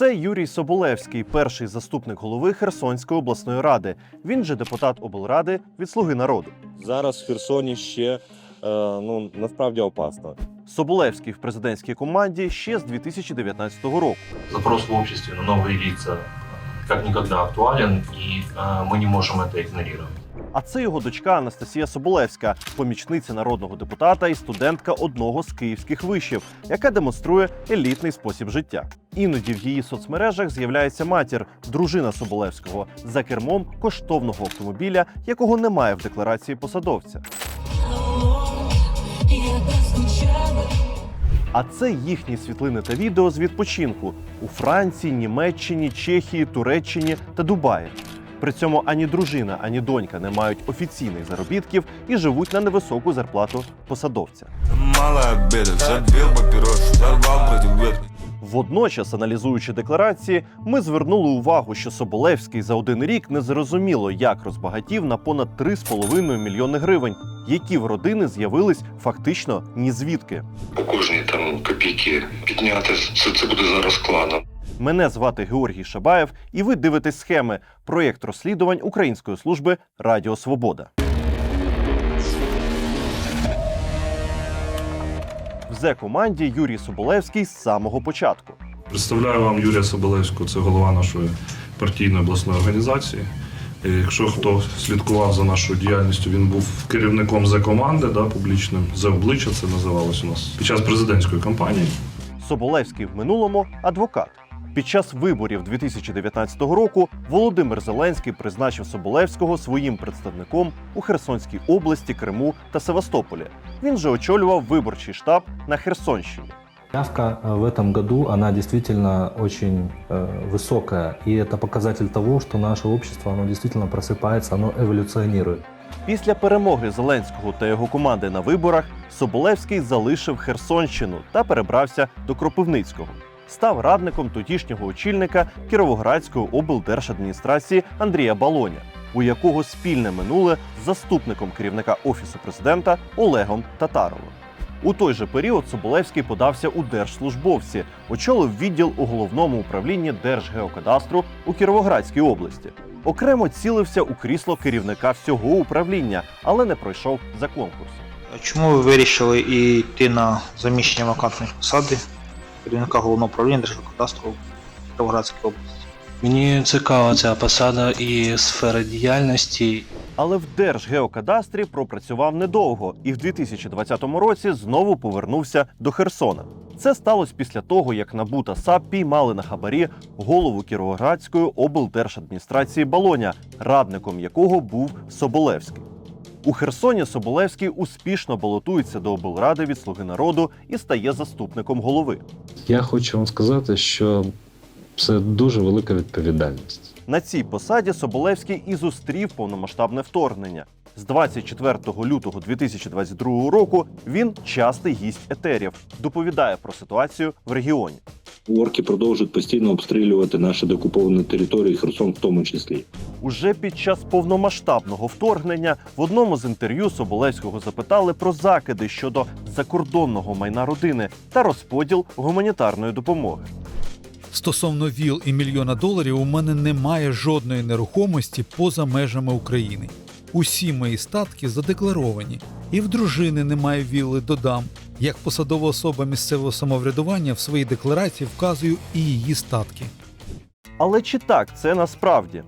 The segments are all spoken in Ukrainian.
Це Юрій Соболевський, перший заступник голови Херсонської обласної ради. Він же депутат облради від Слуги народу. Зараз в Херсоні ще е, ну насправді опасно. Соболевський в президентській команді ще з 2019 року. Запрос в обществе на новые лица как никогда актуален, и э, мы не можем это игнорировать. А це його дочка Анастасія Соболевська, помічниця народного депутата і студентка одного з київських вишів, яка демонструє елітний спосіб життя. Іноді в її соцмережах з'являється матір, дружина Соболевського, за кермом коштовного автомобіля, якого немає в декларації посадовця. А це їхні світлини та відео з відпочинку у Франції, Німеччині, Чехії, Туреччині та Дубаї. При цьому ані дружина, ані донька не мають офіційних заробітків і живуть на невисоку зарплату посадовця. Мало обедов, забил папирос, сорвал против. Водночас, аналізуючи декларації, ми звернули увагу, що Соболевський за один рік незрозуміло як розбагатів на понад 3,5 мільйони гривень, які в родини з'явились фактично ні звідки. по кожній там копійки підняти. Це, це буде зараз складно. Мене звати Георгій Шабаєв, і ви дивитесь схеми проєкт розслідувань Української служби Радіо Свобода. В Зе команді Юрій Соболевський з самого початку. Представляю вам Юрія Соболевського, це голова нашої партійної обласної організації. Якщо хто слідкував за нашою діяльністю, він був керівником за команди, да, публічним за обличчя це називалось у нас під час президентської кампанії. Соболевський в минулому адвокат. Під час виборів 2019 року Володимир Зеленський призначив Соболевського своїм представником у Херсонській області, Криму та Севастополі. Він же очолював виборчий штаб на Херсонщині. Явка э, в этом году, она действительно очень э, высокая. И это показатель того, что наше общество, оно действительно просыпается, оно эволюционирует. Після перемоги Зеленського та його команди на виборах Соболевський залишив Херсонщину та перебрався до Кропивницького. Став радником тодішнього очільника Кіровоградської облдержадміністрації Андрія Балоня, у якого спільне минуле з заступником керівника офісу президента Олегом Татаровим. У той же період Соболевський подався у держслужбовці, очолив відділ у головному управлінні Держгеокадастру у Кіровоградській області. Окремо цілився у крісло керівника всього управління, але не пройшов за конкурсом. Чому ви вирішили йти на заміщення вакантної посади керівника головного управління Держгеокадастру Кіровоградської області? Мені цікава ця посада і сфера діяльності. Але в Держгеокадастрі пропрацював недовго і в 2020 році знову повернувся до Херсона. Це сталося після того, як НАБУ та САП піймали на хабарі голову Кіровоградської облдержадміністрації Балоня, радником якого був Соболевський. У Херсоні Соболевський успішно балотується до облради від Слуги народу і стає заступником голови. Я хочу вам сказати, що це дуже велика відповідальність. На цій посаді Соболевський і зустрів повномасштабне вторгнення. З 24 лютого 2022 року він частий гість етерів, доповідає про ситуацію в регіоні. Орки продовжують постійно обстрілювати наші декуповані території, Херсон в тому числі. Уже під час повномасштабного вторгнення в одному з інтерв'ю Соболевського запитали про закиди щодо закордонного майна родини та розподіл гуманітарної допомоги. Стосовно ВІЛ і мільйона доларів, у мене немає жодної нерухомості поза межами України. Усі мої статки задекларовані, і в дружини немає вілли додам. Як посадова особа місцевого самоврядування в своїй декларації вказую і її статки. Але чи так це насправді?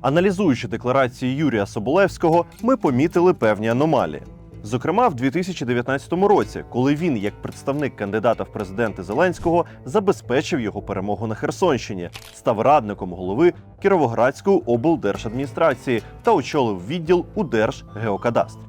Аналізуючи декларації Юрія Соболевського, ми помітили певні аномалії. Зокрема, в 2019 році, коли він, як представник кандидата в президенти Зеленського, забезпечив його перемогу на Херсонщині, став радником голови Кіровоградської облдержадміністрації та очолив відділ у Держгеокадастрі.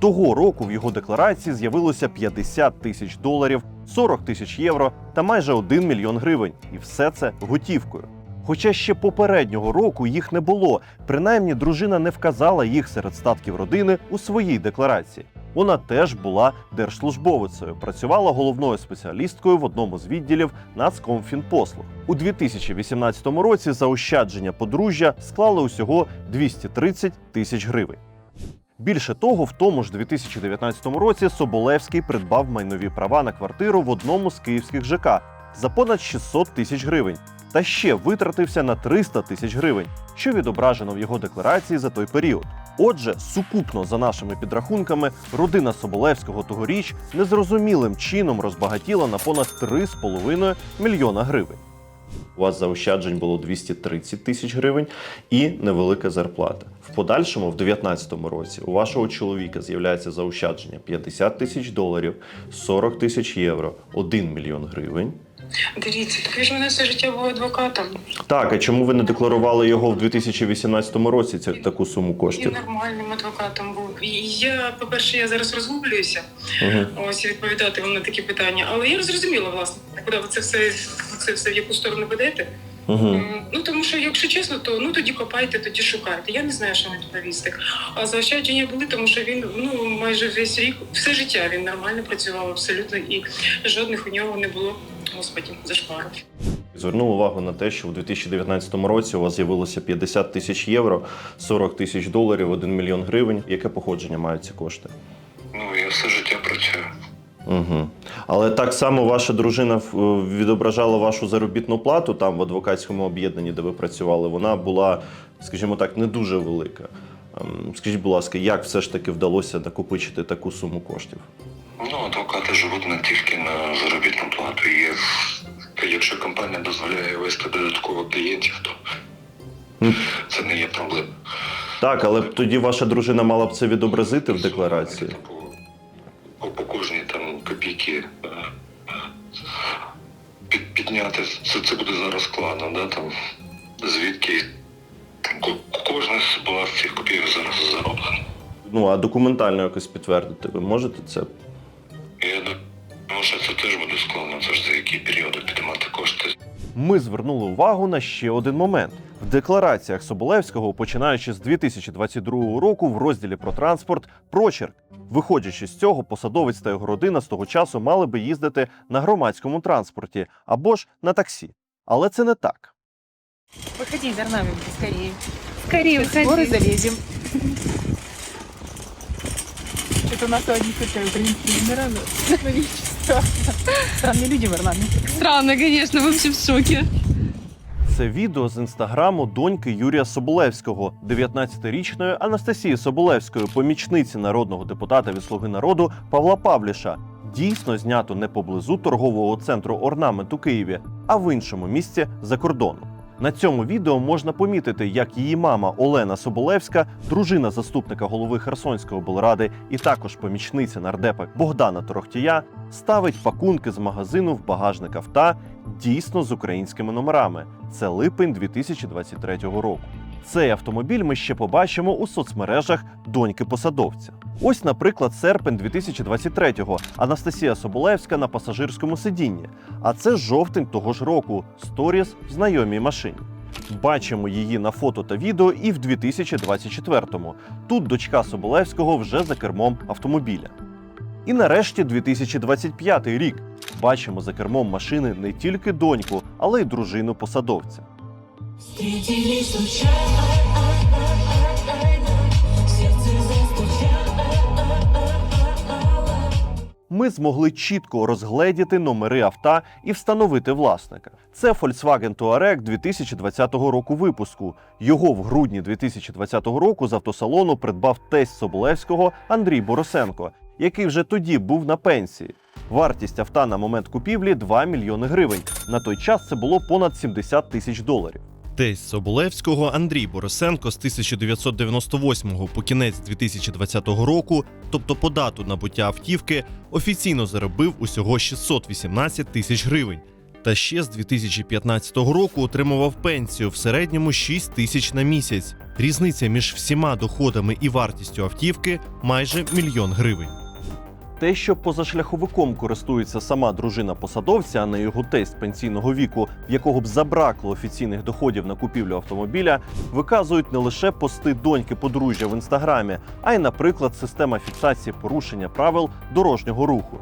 Того року в його декларації з'явилося 50 тисяч доларів, 40 тисяч євро та майже 1 мільйон гривень, і все це готівкою. Хоча ще попереднього року їх не було, принаймні дружина не вказала їх серед статків родини у своїй декларації. Вона теж була держслужбовицею, працювала головною спеціалісткою в одному з відділів Нацкомфінпослуг. У 2018 році заощадження подружжя склали усього 230 тисяч гривень. Більше того, в тому ж 2019 році Соболевський придбав майнові права на квартиру в одному з київських ЖК за понад 600 тисяч гривень та ще витратився на 300 тисяч гривень, що відображено в його декларації за той період. Отже, сукупно за нашими підрахунками, родина Соболевського тогоріч незрозумілим чином розбагатіла на понад 3,5 мільйона гривень. У вас заощаджень було 230 тисяч гривень і невелика зарплата. В подальшому, в 2019 році, у вашого чоловіка з'являється заощадження 50 тисяч доларів, 40 тисяч євро, 1 мільйон гривень. Дивіться, так ви ж мене все життя був адвокатом. Так, а чому ви не декларували його в 2018 році? Це таку суму І коштів? нормальним адвокатом був. Я, по-перше, я зараз розгублююся. Угу. Ось відповідати вам на такі питання. Але я зрозуміла, власне, куди ви це все, це все в яку сторону ведете. М, Ну тому що, якщо чесно, то ну тоді копайте, тоді шукайте. Я не знаю, що мені відповісти. А заощадження були, тому що він ну майже весь рік, все життя він нормально працював абсолютно, і жодних у нього не було. Господі, зашкварів. Звернув увагу на те, що у 2019 році у вас з'явилося 50 тисяч євро, 40 тисяч доларів, 1 мільйон гривень. Яке походження мають ці кошти? Ну, я все життя працюю. Угу. Але так само ваша дружина відображала вашу заробітну плату там в адвокатському об'єднанні, де ви працювали. Вона була, скажімо так, не дуже велика. Ем, Скажіть, будь ласка, як все ж таки вдалося накопичити таку суму коштів? Ну, адвокати живуть не тільки на заробітну плату. Компанія дозволяє вести додатково клієнтів, то це не є проблема. Так, але б тоді ваша дружина мала б це відобразити в декларації. По, по, по кожній там копійки е, е, під, підняти, це, це буде зараз складно, да, там, звідки кожна була з цих копійок зараз зароблена. Ну а документально якось підтвердити. Ви можете це? Думаю, що це теж буде складно, це ж за які періоди піднімати кошти. Ми звернули увагу на ще один момент. В деклараціях Соболевського, починаючи з 2022 року, в розділі про транспорт прочерк. Виходячи з цього, посадовець та його родина з того часу мали би їздити на громадському транспорті або ж на таксі. Але це не так. Виходіть за нами скоріше. Горы уходи. залезем. Это у нас принципе, не рано. Странні люди в Ірландії. Странно, звісно, вы всі в шокі. Це відео з інстаграму доньки Юрія Соболевського, 19-річної Анастасії Соболевської, помічниці народного депутата від Слуги народу Павла Павліша. Дійсно знято не поблизу торгового центру Орнамент у Києві, а в іншому місці за кордоном. На цьому відео можна помітити, як її мама Олена Соболевська, дружина заступника голови Херсонської облради і також помічниця нардепа Богдана Торохтія, ставить пакунки з магазину в багажник авто дійсно з українськими номерами. Це липень 2023 року. Цей автомобіль ми ще побачимо у соцмережах доньки посадовця. Ось, наприклад, серпень 2023-го Анастасія Соболевська на пасажирському сидінні. А це жовтень того ж року. Сторіс в знайомій машині. Бачимо її на фото та відео і в 2024-му. Тут дочка Соболевського вже за кермом автомобіля. І нарешті 2025 рік. Бачимо за кермом машини не тільки доньку, але й дружину посадовця. Ми змогли чітко розгледіти номери авто і встановити власника. Це Volkswagen Touareg 2020 року випуску. Його в грудні 2020 року з автосалону придбав тесть Соболевського Андрій Боросенко, який вже тоді був на пенсії. Вартість авто на момент купівлі 2 мільйони гривень. На той час це було понад 70 тисяч доларів. Тесть Соболевського Андрій Борисенко з 1998 по кінець 2020 року, тобто по дату набуття автівки, офіційно заробив усього 618 тисяч гривень. Та ще з 2015 року отримував пенсію в середньому 6 тисяч на місяць. Різниця між всіма доходами і вартістю автівки майже мільйон гривень. Те, що позашляховиком користується сама дружина посадовця, а не його тесть пенсійного віку, в якого б забракло офіційних доходів на купівлю автомобіля, виказують не лише пости доньки подружжя в інстаграмі, а й, наприклад, система фіксації порушення правил дорожнього руху.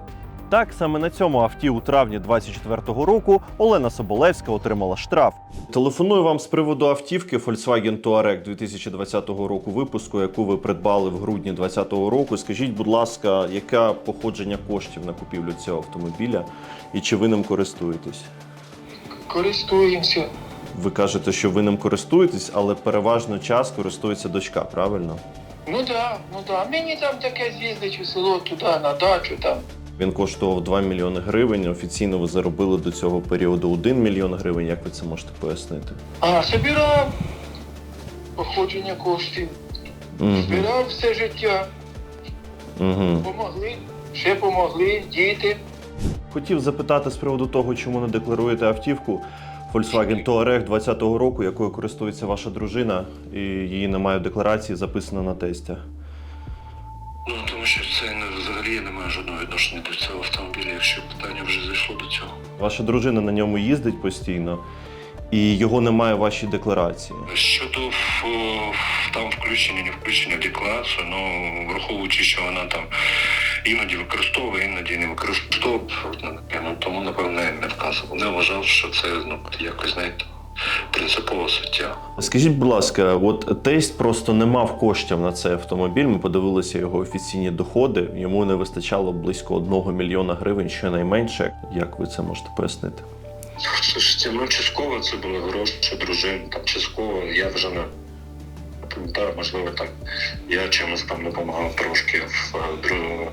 Так, саме на цьому авті у травні 24-го року Олена Соболевська отримала штраф. Телефоную вам з приводу автівки Volkswagen Touareg 2020 року випуску, яку ви придбали в грудні 2020 року. Скажіть, будь ласка, яке походження коштів на купівлю цього автомобіля і чи ви ним користуєтесь? Користуємося. Ви кажете, що ви ним користуєтесь, але переважно час користується дочка, правильно? Ну да, ну да. Мені там таке з'їздить у село туди, на дачу там. Він коштував 2 мільйони гривень. Офіційно ви заробили до цього періоду 1 мільйон гривень. Як ви це можете пояснити? А, собирав походження коштів. Угу. Збирав все життя. Угу. Помогли, ще помогли, діти. Хотів запитати з приводу того, чому не декларуєте автівку Volkswagen Touareg 20-го року, якою користується ваша дружина, і її немає в декларації, записано на тестя. Ну, тому що це не, взагалі я не маю жодного відношення до цього автомобіля, якщо питання вже зайшло до цього. Ваша дружина на ньому їздить постійно, і його немає в вашій декларації. Щодо в, в- там включення, не включення в декларацію, ну враховуючи, що вона там іноді використовує, іноді не використовує, ну, тому напевно я не вказував. Не вважав, що це ну, якось знаєте, принципово суття. Скажіть, будь ласка, от тесть просто не мав коштів на цей автомобіль. Ми подивилися його офіційні доходи. Йому не вистачало близько 1 мільйона гривень, щонайменше. Як ви це можете пояснити? Слушайте, ну частково це були гроші дружини, там частково я вже не пам'ятаю, можливо, так. Я чимось там допомагав трошки в е,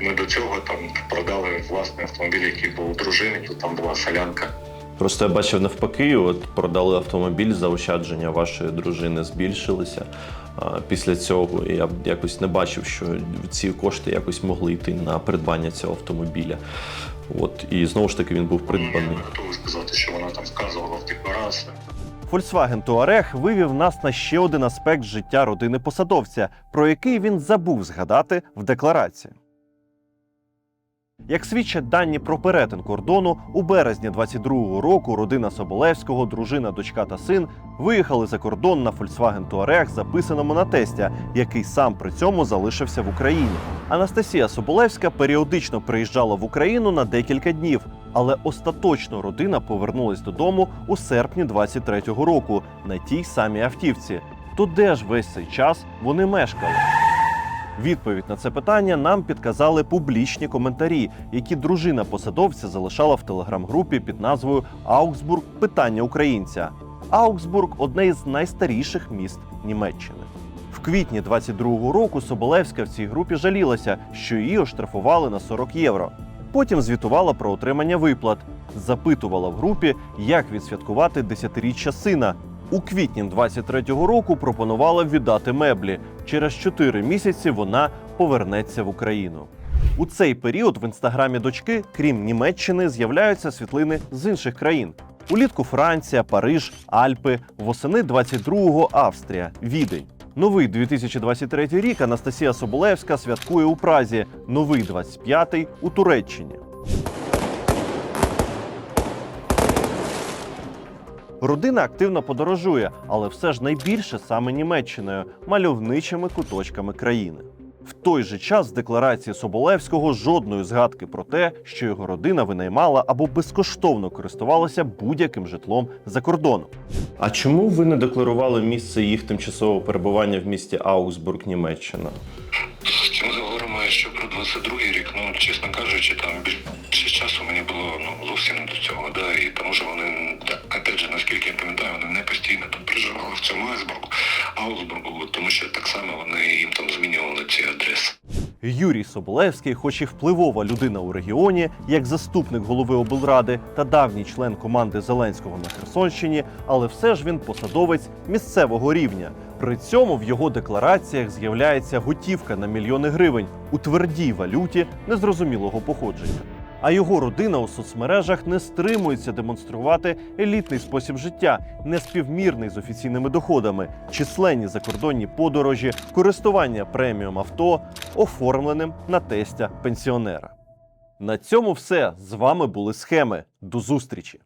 Ми до цього там продали власний автомобіль, який був у дружини, там була солянка. Просто я бачив навпаки, от продали автомобіль, заощадження вашої дружини збільшилися. А, Після цього і я б якось не бачив, що ці кошти якось могли йти на придбання цього автомобіля. От і знову ж таки він був придбаний. готовий сказати, що вона там вказувала в декларації. Volkswagen Touareg вивів нас на ще один аспект життя родини посадовця, про який він забув згадати в декларації. Як свідчать дані про перетин кордону, у березні 22-го року родина Соболевського, дружина, дочка та син виїхали за кордон на Volkswagen Touareg, записаному на тестя, який сам при цьому залишився в Україні. Анастасія Соболевська періодично приїжджала в Україну на декілька днів, але остаточно родина повернулась додому у серпні 23-го року на тій самій автівці. То де ж весь цей час вони мешкали? Відповідь на це питання нам підказали публічні коментарі, які дружина посадовця залишала в телеграм-групі під назвою Аугсбург питання українця. Аугсбург одне із найстаріших міст Німеччини. В квітні 22-го року Соболевська в цій групі жалілася, що її оштрафували на 40 євро. Потім звітувала про отримання виплат, запитувала в групі, як відсвяткувати десятиріччя сина. У квітні 23-го року пропонувала віддати меблі. Через 4 місяці вона повернеться в Україну. У цей період в інстаграмі дочки, крім Німеччини, з'являються світлини з інших країн. Улітку Франція, Париж, Альпи, восени 22-го Австрія, Відень. Новий 2023 рік Анастасія Соболевська святкує у Празі, новий 25-й у Туреччині. Родина активно подорожує, але все ж найбільше саме Німеччиною, мальовничими куточками країни. В той же час з декларації Соболевського жодної згадки про те, що його родина винаймала або безкоштовно користувалася будь-яким житлом за кордоном. А чому ви не декларували місце їх тимчасового перебування в місті Аугсбург, Німеччина? Цим заговоримо 22-й рік. Ну, чесно кажучи, там більше часу мені було ну, зовсім не до цього. Да, і тому що вони, опять же, наскільки я пам'ятаю, вони не постійно там проживали в цьому Айсбургу, Аусбургу, тому що так само вони їм там змінювали ці адреси. Юрій Соболевський, хоч і впливова людина у регіоні, як заступник голови облради та давній член команди Зеленського на Херсонщині, але все ж він посадовець місцевого рівня. При цьому в його деклараціях з'являється готівка на мільйони гривень у твердій валюті незрозумілого походження. А його родина у соцмережах не стримується демонструвати елітний спосіб життя, неспівмірний з офіційними доходами, численні закордонні подорожі, користування преміум авто, оформленим на тестя пенсіонера. На цьому все з вами були схеми. До зустрічі!